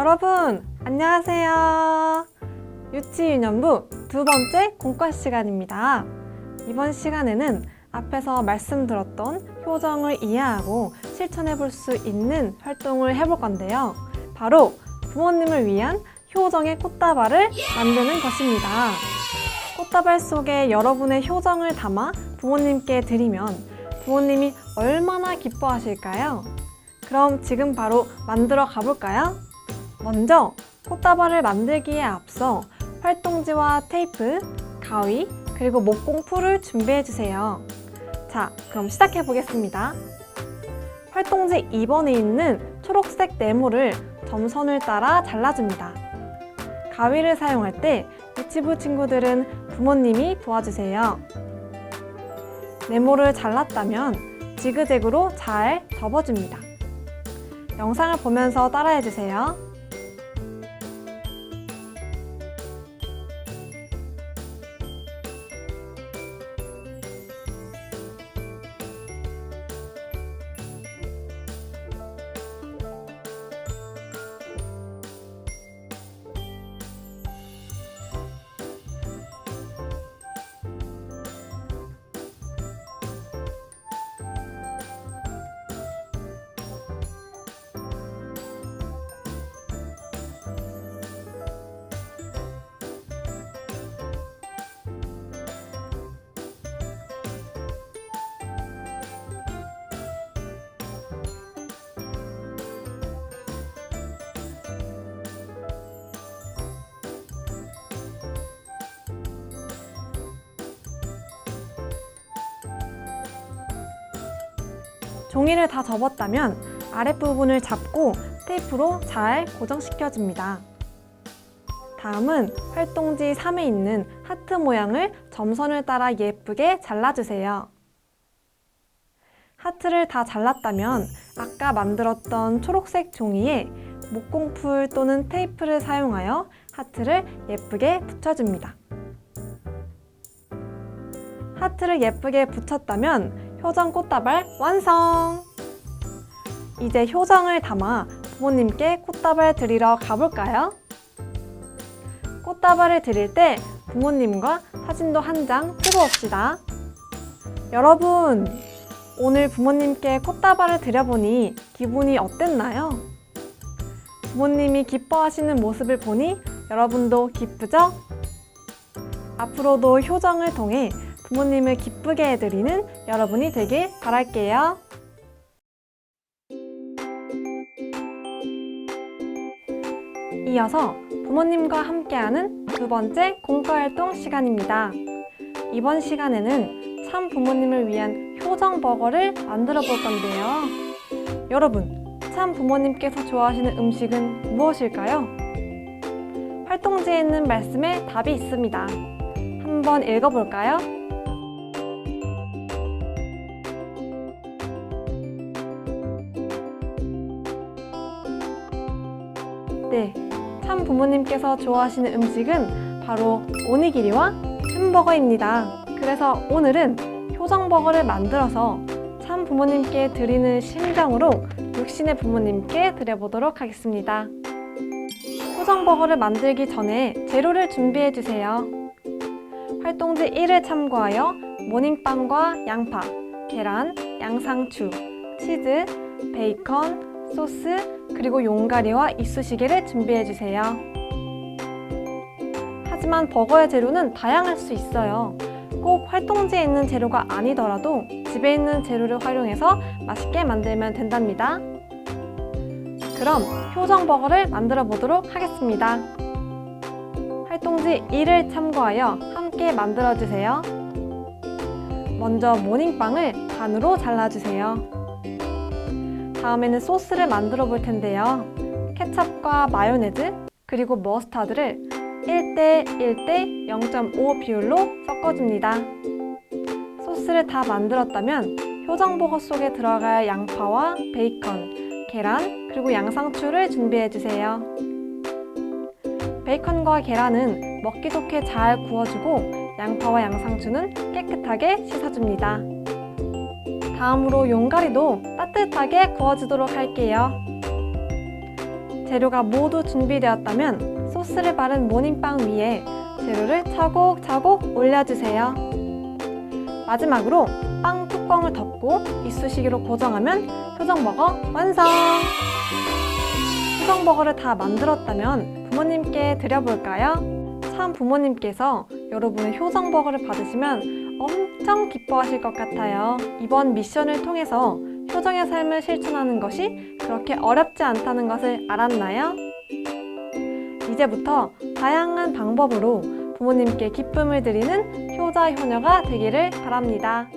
여러분, 안녕하세요. 유치유년부 두 번째 공과 시간입니다. 이번 시간에는 앞에서 말씀드렸던 효정을 이해하고 실천해 볼 수 있는 활동을 해볼 건데요. 바로 부모님을 위한 효정의 꽃다발을 만드는 것입니다. 꽃다발 속에 여러분의 효정을 담아 부모님께 드리면 부모님이 얼마나 기뻐하실까요? 그럼 지금 바로 만들어 가볼까요? 먼저 꽃다발을 만들기에 앞서 활동지와 테이프, 가위, 그리고 목공풀을 준비해 주세요. 자, 그럼 시작해 보겠습니다. 활동지 2번에 있는 초록색 네모를 점선을 따라 잘라줍니다. 가위를 사용할 때 유치부 친구들은 부모님이 도와주세요. 네모를 잘랐다면 지그재그로 잘 접어줍니다. 영상을 보면서 따라해 주세요. 종이를 다 접었다면 아랫부분을 잡고 테이프로 잘 고정시켜줍니다. 다음은 활동지 3에 있는 하트 모양을 점선을 따라 예쁘게 잘라주세요. 하트를 다 잘랐다면 아까 만들었던 초록색 종이에 목공풀 또는 테이프를 사용하여 하트를 예쁘게 붙여줍니다. 하트를 예쁘게 붙였다면 효정 꽃다발 완성! 이제 효정을 담아 부모님께 꽃다발 드리러 가볼까요? 꽃다발을 드릴 때 부모님과 사진도 한 장 찍어 옵시다. 여러분, 오늘 부모님께 꽃다발을 드려보니 기분이 어땠나요? 부모님이 기뻐하시는 모습을 보니 여러분도 기쁘죠? 앞으로도 효정을 통해 부모님을 기쁘게 해드리는 여러분이 되길 바랄게요. 이어서 부모님과 함께하는 두 번째 공과활동 시간입니다. 이번 시간에는 참 부모님을 위한 효정 버거를 만들어 볼 건데요. 여러분, 참 부모님께서 좋아하시는 음식은 무엇일까요? 활동지에 있는 말씀에 답이 있습니다. 한번 읽어볼까요? 네, 참 부모님께서 좋아하시는 음식은 바로 오니기리와 햄버거입니다. 그래서 오늘은 효정버거를 만들어서 참 부모님께 드리는 심정으로 육신의 부모님께 드려보도록 하겠습니다. 효정버거를 만들기 전에 재료를 준비해 주세요. 활동지 1을 참고하여 모닝빵과 양파, 계란, 양상추, 치즈, 베이컨, 소스, 그리고 용가리와 이쑤시개를 준비해 주세요. 하지만 버거의 재료는 다양할 수 있어요. 꼭 활동지에 있는 재료가 아니더라도 집에 있는 재료를 활용해서 맛있게 만들면 된답니다. 그럼 효정 버거를 만들어 보도록 하겠습니다. 활동지 2를 참고하여 함께 만들어 주세요. 먼저 모닝빵을 반으로 잘라주세요. 다음에는 소스를 만들어 볼 텐데요. 케첩과 마요네즈 그리고 머스타드를 1대 1대 0.5 비율로 섞어줍니다. 소스를 다 만들었다면 효정버거 속에 들어갈 양파와 베이컨, 계란, 그리고 양상추를 준비해 주세요. 베이컨과 계란은 먹기 좋게 잘 구워주고 양파와 양상추는 깨끗하게 씻어줍니다. 다음으로 용가리도 따뜻하게 구워주도록 할게요. 재료가 모두 준비되었다면 소스를 바른 모닝빵 위에 재료를 차곡차곡 올려주세요. 마지막으로 빵 뚜껑을 덮고 이쑤시개로 고정하면 효정버거 완성! 효정버거를 다 만들었다면 부모님께 드려볼까요? 참 부모님께서 여러분의 효정버거를 받으시면 엄청 기뻐하실 것 같아요. 이번 미션을 통해서 효정의 삶을 실천하는 것이 그렇게 어렵지 않다는 것을 알았나요? 이제부터 다양한 방법으로 부모님께 기쁨을 드리는 효자 효녀가 되기를 바랍니다.